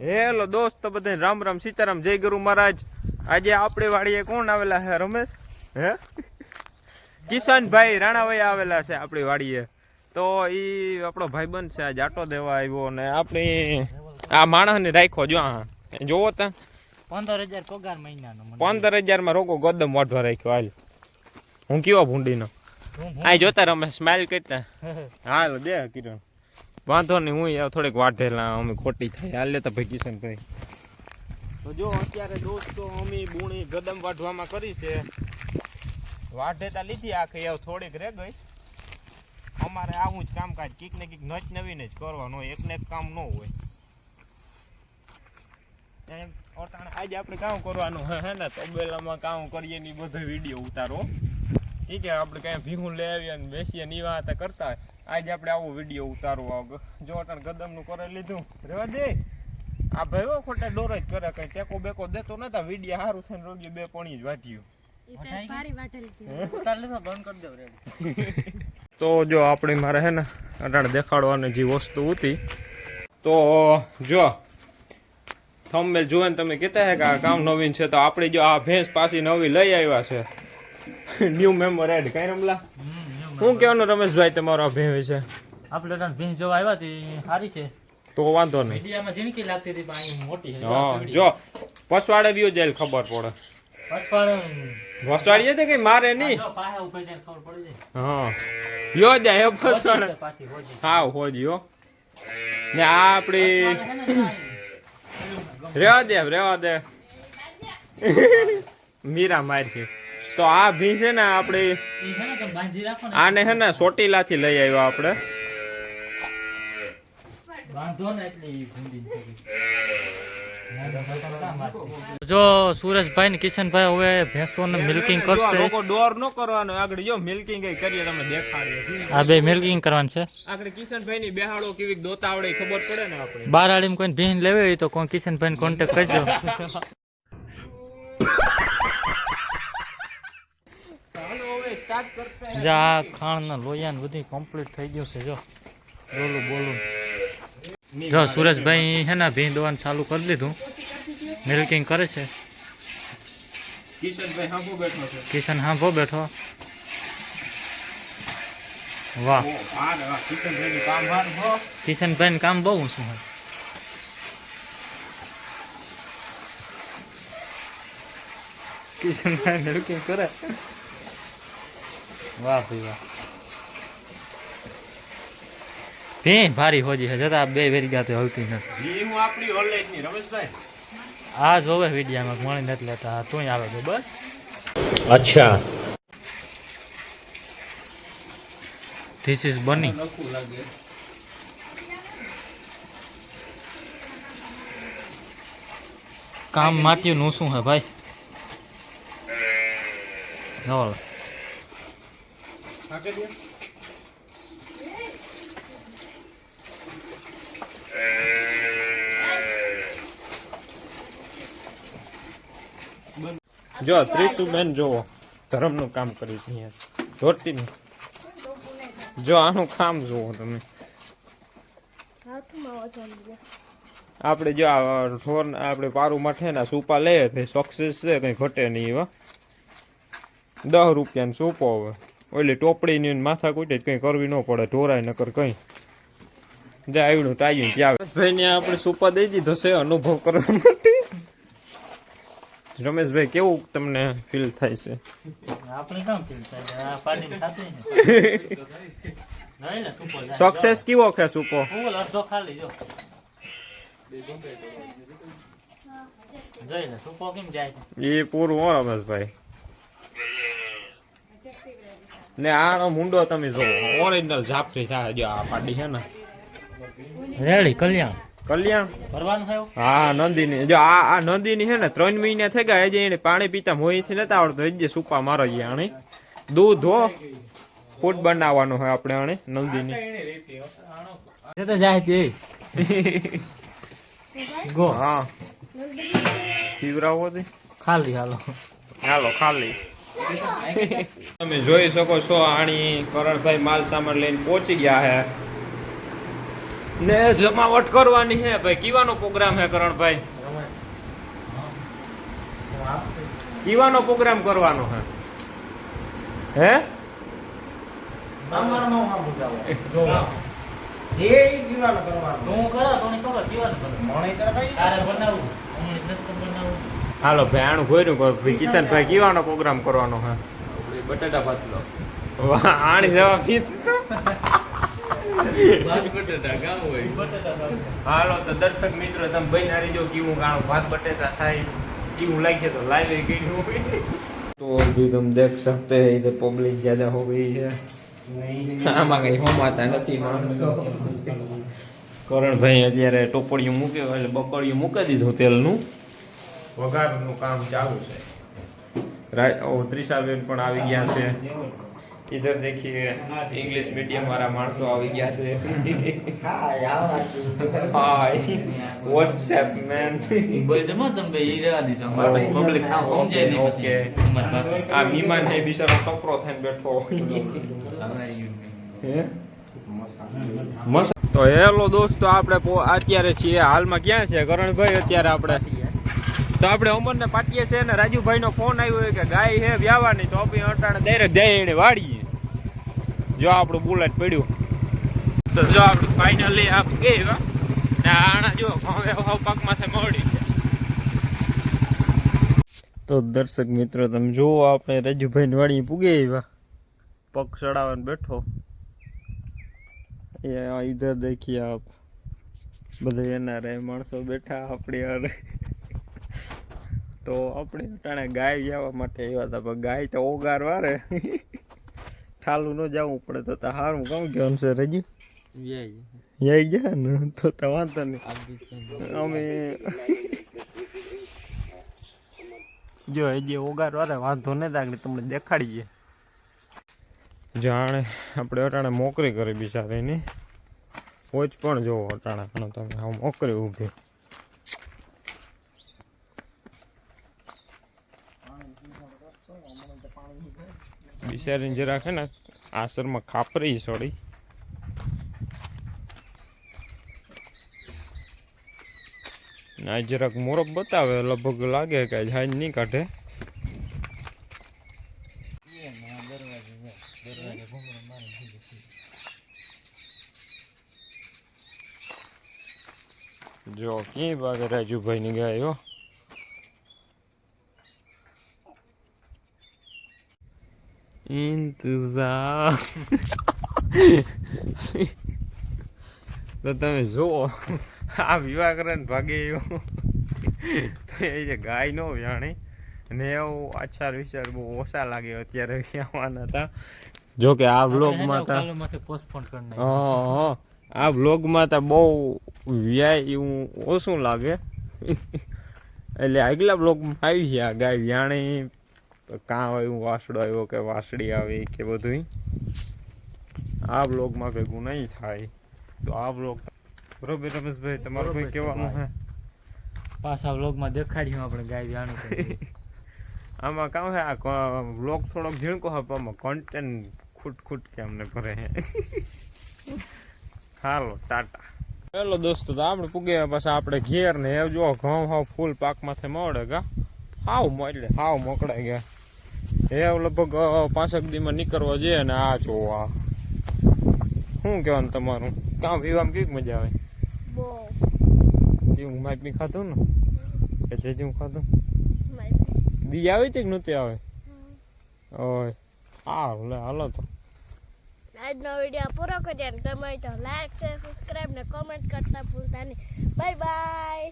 Hello દોસ્ત બધાને રામ રામ સીતારામ જય ગુરુ મહારાજ. આજે આપણે વાડીએ કોણ આવેલા છે રમેશ? હે? કિશનભાઈ રાણાભાઈ આવેલા છે આપણી વાડીએ. તો એ આપણો ભાઈબંધ છે આજે આટો દેવા આવ્યો ને આપણી આ માણસને રાખ્યો જો આ. જોવો તા પંદર હજાર પગાર મહિનાનો. પંદર હજારમાં રોકો ગોદમ વાઢવા રાખ્યો હાલ. હું કેવો ભૂંડીનો? આ જોતા રમેશ સ્માઇલ કરતા. હાલ દે કિરણ. વાંધો નહીં, હું થોડીક વાઢેલા, અમે ખોટી થાય. હાલ લેતા ભાઈ કિશનભાઈ તો જો, અત્યારે દોસ્તો, અમે બુણી ગદમ વાઢવામાં કરી છે. વાઢેતા લીધી આખી યાર થોડીક રે ગઈ. અમારે આવું જ કામકાજ, કીક ને કીક નચ નવીને જ કરવાનું હોય એક ને એક કામ ન હોય. એમ આજે આપણે કામ કરવાનું, હે ને, તબેલામાં કામ કરીએ ને બધો વીડિયો ઉતારો. ઠીક આપણે કઈ ભીહું લઈ આવીએ ને બેસીએ ની વાત કરતા હોય. આજે આપણે આવો વીડિયો ઉતારવો આવો. જો અત્યારે ગદમનું કરી લીધું. રેવા દે. આ ભાઈ હો ખોટા ડોર જ કરે કઈ ટેકો બેકો દેતો નતા. વીડિયો સારું થઈને રોગી બે પોણી જ વાટ્યું. તો જો આપણી મારે હે ને અટાણે દેખાડવાની જે વસ્તુ હતી. તો જો થંબમેલ જોવે ને તમે કહેતા હે કે આ કામ નવીન છે તો આપણે જો આ ભેંસ પાછી નવી લઈ આવ્યા છે. ન્યૂ મેમ્બર એડ કઈ રમલા? શું કહેવાનું રમેશભાઈ તમારો આ વિશે. આપણે તો ભેંસ જોવા આવ્યા હતી સારી છે. તો વાંધો નહીં. મીડિયામાં જીણકી લાગતી હતી પણ અહીં મોટી છે હા જો પસવાડે બીઓ જેલ ખબર પડે. પસવાડે તો કઈ મારે નહીં. જો પાસે ઊભી થઈને ખબર પડી જાય. હા. યો જાય હે પસવાડે. હા હોજી હો. ને આ આપણી રેવા દે રેવા દે. મીરા મારી તો આ ભી છે ને આપણે આને છે ને સોટીલા બાંધી રાખો ને. આને છે ને ચોટીલાથી લઈ આવ્યા આપણે. ને જો સુરેશભાઈ ને કિશનભાઈ હવે ભેંસોને મિલ્કિંગ કરશે. લોકો ડોર નો કરવાનો આગળ જો મિલ્કિંગ કરીએ તમે દેખાડીએ. આ બે મિલ્કિંગ કરવાનું છે. આગળ કિશનભાઈ ની બેહાડો કેવી દોતા આવડે એ ખબર પડે ને આપણે? બાર આડીમાં કોઈ ભીન લેવી હોય તો કોઈ કિશનભાઈને કોન્ટેક્ટ કરજો. જો ખાણના લોયા બધી કમ્પ્લીટ થઈ ગયું છે જો. બોલું બોલું. જો સુરેશભાઈ હે ને ભેં દોવાનું ચાલુ કરી દીધું. મિલ્કિંગ કરે છે. કિશનભાઈ હાંભો બેઠો છે. કિશન હાંભો બેઠો. વાહ. કિશનભાઈ. કિશનભાઈ કામ બહુ ઊંચું હોય. કિશનભાઈ મિલ્કિંગ કરે. વાહ ભાઈ વાહ. ભીણ ભારી હોજી છે જતા બે વેરી ગાતે હલતી નથી. હું આપણી ઓનલાઈનની રમેશભાઈ? આ જોવે વિડિયામાં મણી નથી લેતા તું આવે તો બસ. અચ્છા. ધીસ ઇઝ બની કામ માટ્યું નું શું હે ભાઈ? જો, ત્રિશુબેન જોવો ધર્મનું કામ કરી છે જો, આનું કામ જોવો તમે. આપણે જો ઢોર, આપણે પારું માઠે ના સૂપા લઈએ તો સક્સેસ છે, કંઈ ઘટે નહીં એવા દસ રૂપિયાની સૂપો હવે. ઓલી ટોપડીની ને માથા કૂટે કંઈ કરવી ન પડે ઢોરાય નકર કંઈ. જ્યાં આવ્યું ટાઈમ ત્યાં રમેશભાઈ ને આપણે સૂપા દઈ દીધો છે અનુભવ કરવા માટે. રમેશભાઈ કેવું તમને ફીલ થાય છે? આપણે કામ ફીલ થાય આ પાર્ટી ખાતી ને. નહીં લે સુપર જાય. સક્સેસ કેવો છે સૂપો? ફૂલ અડધો ખાલી જો. જોઈ લે સુપો કેમ જાય એ પૂરું હો રમેશભાઈ. ને આનો મુંડો તમે જો. ઓરિજિનલ જાફરી થાય જો આ પાડી છે ને. રેડી કલ્યાણ. કલ્યાણ? ભરવાનું થયું? હા નંદીની. જો આ આ નંદીની છે ને ત્રણ મહિના થઈ ગયા. હજી એને પાણી પીતા મોહીથી નતા આવડતું. હજી સુપા મારો ગયા આણે. દૂધ હો. ફૂડ બનાવવાનું હોય આપણે આણે નંદીની. તો જાય છે ગો. હા. પીવરાવો દે ખાલી હાલો. હાલો ખાલી. તમે જોઈ શકો છો આણી કરણભાઈ માલ સામાન લઈને પહોંચી ગયા હે. ને જમાવટ કરવાની હે ભાઈ. કીવાનો પ્રોગ્રામ હે કરણભાઈ કીવાનો પ્રોગ્રામ કરવાનો હે. હે? હું કરો તો ખબર પીવાનું કરો તારે બનાવું હમણાં નથી બનાવું હાલો ભાઈ આનું ભર્યું કર ભાઈ કિશનભાઈ કીવાનો પ્રોગ્રામ કરવાનો હે બટાટા પાતળો વાહ આણી જવા ફીત ભાત બટાટા કામ હોય બટાટા હાલો તો દર્શક મિત્રો તમે ભાઈ નારી જો કેવું ગાણું ભાત બટેટા થાય કેવું લાગે તો લાઈવ ગઈ तो अभी तुम देख सकते हैं इधर पब्लिक ज्यादा हो गई है આમાં કઈ હોમાતા નથી માણસો કરણભાઈ અત્યારે ટોપડિયું મૂકે એટલે બકડિયું મૂકી દીધું તેલનું વઘારનું કામ ચાલુ છે રા- ઓ, ત્રિષાબેન પણ આવી ગયા છે इधर देखिए इंग्लिश मीडियम वाला माणसो આવી ગયા છે હાય વોટ્સએપ મેન બોલ જમો તમે બે ઈ રહેવા દીધો અમારે પછી પબ્લિક ખાવ સમજાય નહીં ઓકે. પછી અમારી પાસે આ વિમાન છે બિચારો ટપરો થઈને બેઠો હે મસ્ત તો હેલો દોસ્તો આપણે પો- અત્યારે છીએ હાલમાં ક્યાં છે કરણભાઈ અત્યારે આપણે તો આપણે અમર ને પાટીએ છે ને રાજુભાઈનો ફોન આવ્યો કે ગાય છે વ્યાવાની, તો આપણે અટાણે ડાયરેક્ટ જઈએ એને વાળીએ જો આપણું બુલેટ પડ્યું. તો જો આપણે ફાઇનલી આપ ગયા ને આણા જો, હવે હવે પાકમાંથી મળી છે. તો દર્શક મિત્રો, તમે જુઓ આપણે રાજુભાઈ વાળી પૂગે આવ્યા પગ ચડાવવાનો બેઠો. એ ઈધર દેખીએ આપ. બધા એના રે માણસો બેઠા આપણે અરે તો આપણે અટાણે ગાય જવા માટે આવ્યા હતા પણ ગાય તો ઓગાર વારે ઠાલું ન જવું પડે તો હારું કામ કહેવાનું છે રજી? યાઈ ગયા ને તો તો વાંધો નહીં. અમે જો હજી ઓગાર વારે વાંધો નહીં આગળ તમને દેખાડીએ. જાણે આપણે અટાણે મોકરી કરી બિચારીની. પોચ પણ જોવો અટાણે પણ તમે હા મોકરી ઊભી. બિચારીને જે રાખે ને આસરમાં ખાપરી સોડી ના જરાક મોરબ બતાવે, લગભગ લાગે કે જાય નહીં કાઢે. જો ક્યાંય ભાગે રાજુભાઈ ની ગાય હો તો તમે જુઓ આ વિવાકરણ ભાગે એવો. તો એ જે ગાય નો જાણે. અને એવું આચાર વિચાર બહુ ઓછા લાગે અત્યારે વ્યાવાના હતા. જો કે આ બ્લોગમાં હા. આ બ્લોગમાં તો બહુ વ્યાય એવું ઓછું લાગે. એટલે આગલા બ્લોગમાં આવી છે આ ગાય વ્યાણી. કાં આવ્યું વાસડો આવ્યો કે વાસડી આવી કે બધું આ બ્લોગમાં ભેગું નહીં થાય. તો આ બ્લોગ બરોબર રમેશભાઈ તમારું કંઈ કહેવાનું છે પાછા બ્લોગમાં દેખાડ્યું આપણે ગાય જાણું આમાં કામ હે આ બ્લોગ થોડોક ઝીણકો હોય પણ આમાં કોન્ટેન્ટ ખૂટ ખૂટ કે અમને ભરે હે. હાલો ટાટા. હેલો દોસ્તો તો આપણે પૂગ્યા પાછા આપણે ઘેર ને એ જો ઘઉં હાવ ફૂલ પાકમાંથી મળે ગા. હાવ મળે હાવ મોકળાઈ ગયા. એ લગભગ પાંચેક દીમાં નીકળવો જોઈએ અને આ જોવા આ. શું કહેવાનું તમારું? કામ પીવામાં કેવી મજા આવે? કેવું માઇક બી ખાધું ને? કે જેજું ખાધું? બી આવી હતી કે નહોતી આવે? ઓય હા લે હાલો તો. આજનો વીડિયો પૂરો કરીએ અને ગમે તો લાઈક છે સબસ્ક્રાઈબ ને કોમેન્ટ કરતા ભૂલતા નહીં. Bye bye